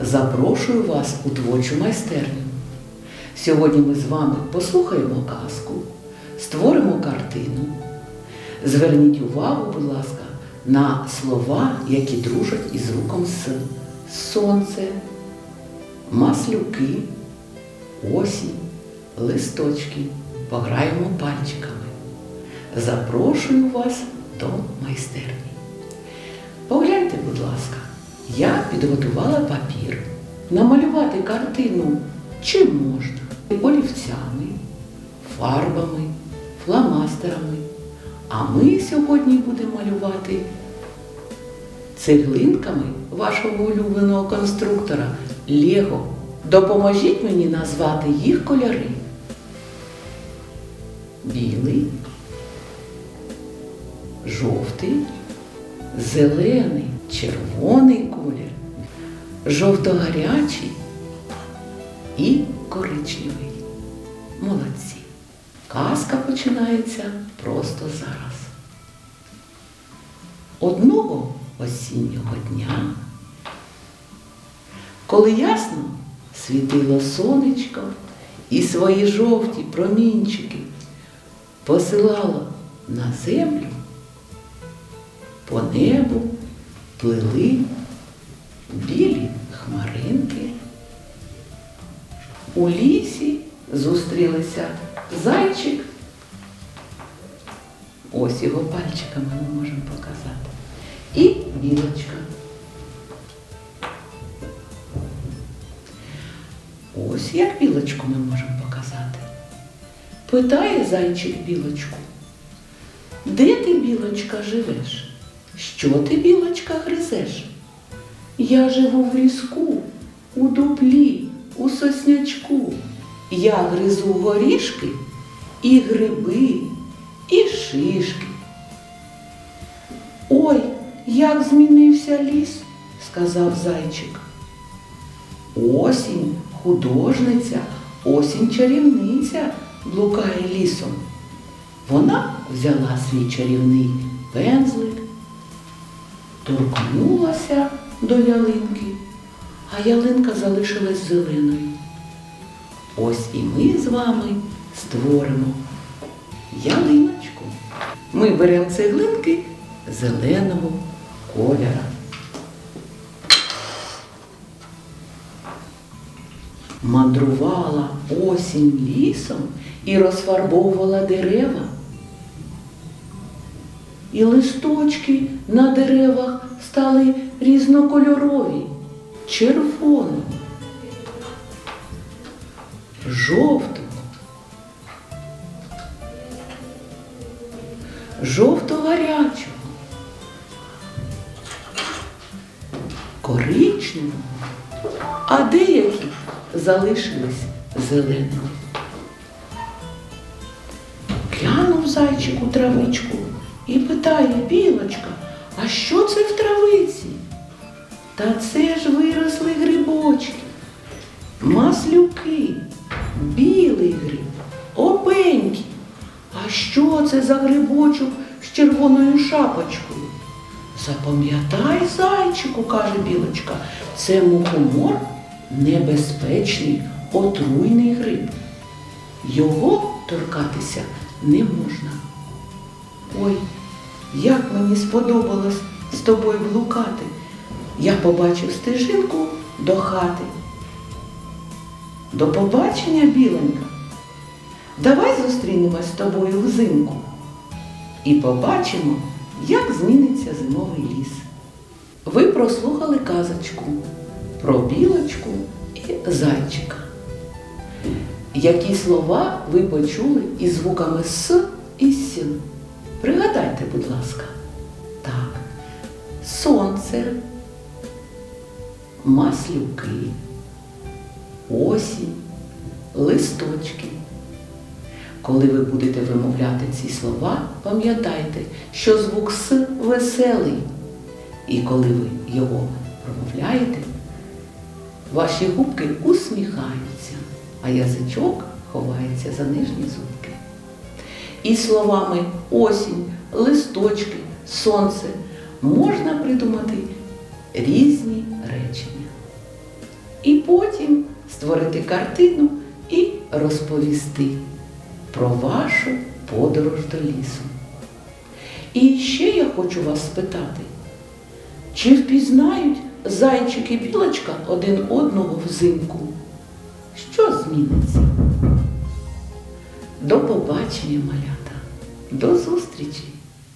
Запрошую вас у творчу майстерню. Сьогодні ми з вами послухаємо казку, створимо картину. Зверніть увагу, будь ласка, на слова, які дружать із звуком С. Сонце, маслюки, осінь, листочки. Пограємо пальчиками. Запрошую вас до майстерні. Погляньте, будь ласка, я підготувала папір. Намалювати картину чим можна? Олівцями, фарбами, фломастерами. А ми сьогодні будемо малювати цеглинками вашого улюбленого конструктора Лего. Допоможіть мені назвати їх кольори. Білий, жовтий, зелений, червоний колір, жовто-гарячий і коричневий. Молодці. Казка починається просто зараз. Одного осіннього дня, коли ясно світило сонечко і свої жовті промінчики посилало на землю, по небу плили білі хмаринки. У лісі зустрілися зайчик. Ось його пальчиками ми можемо показати. І білочка. Ось як білочку ми можемо показати. Питає зайчик білочку. Де ти, білочка, живеш? Що ти, білочка, гризеш? Я живу в ліску, у дуплі, у соснячку. Я гризу горішки і гриби, і шишки. Ой, як змінився ліс, сказав зайчик. Осінь художниця, осінь чарівниця блукає лісом. Вона взяла свій чарівний пензлик, торкнулася до ялинки, а ялинка залишилась зеленою. Ось і ми з вами створимо ялиночку. Ми беремо цеглинки зеленого кольора. Мандрувала осінь лісом і розфарбовувала дерева. І листочки на деревах стали різнокольорові, червоного, жовтого, жовто-гарячого, коричневого, а деякі залишились зеленими. Глянув зайчик у травичку і питає білочка, а що це в травиці? Та це ж виросли грибочки, маслюки, білий гриб, опенький. А що це за грибочок з червоною шапочкою? Запам'ятай, зайчику, каже білочка, це мухомор небезпечний, отруйний гриб. Його торкатися не можна. Ой, як мені сподобалось з тобою блукати. Я побачив стежинку до хати. До побачення, біленька. Давай зустрінемось з тобою взимку і побачимо, як зміниться зимовий ліс. Ви прослухали казочку про білочку і зайчика. Які слова ви почули із звуками С і С? Пригадайте, будь ласка. Так, сонце, маслюки, осінь, листочки. Коли ви будете вимовляти ці слова, пам'ятайте, що звук С веселий. І коли ви його промовляєте, ваші губки усміхаються, а язичок ховається за нижні зубки. І словами осінь, листочки, сонце можна придумати різні речення. і потім створити картину і розповісти про вашу подорож до лісу. І ще я хочу вас спитати, чи впізнають зайчик і білочка один одного взимку? Що зміниться? До побачення, малята, до зустрічі!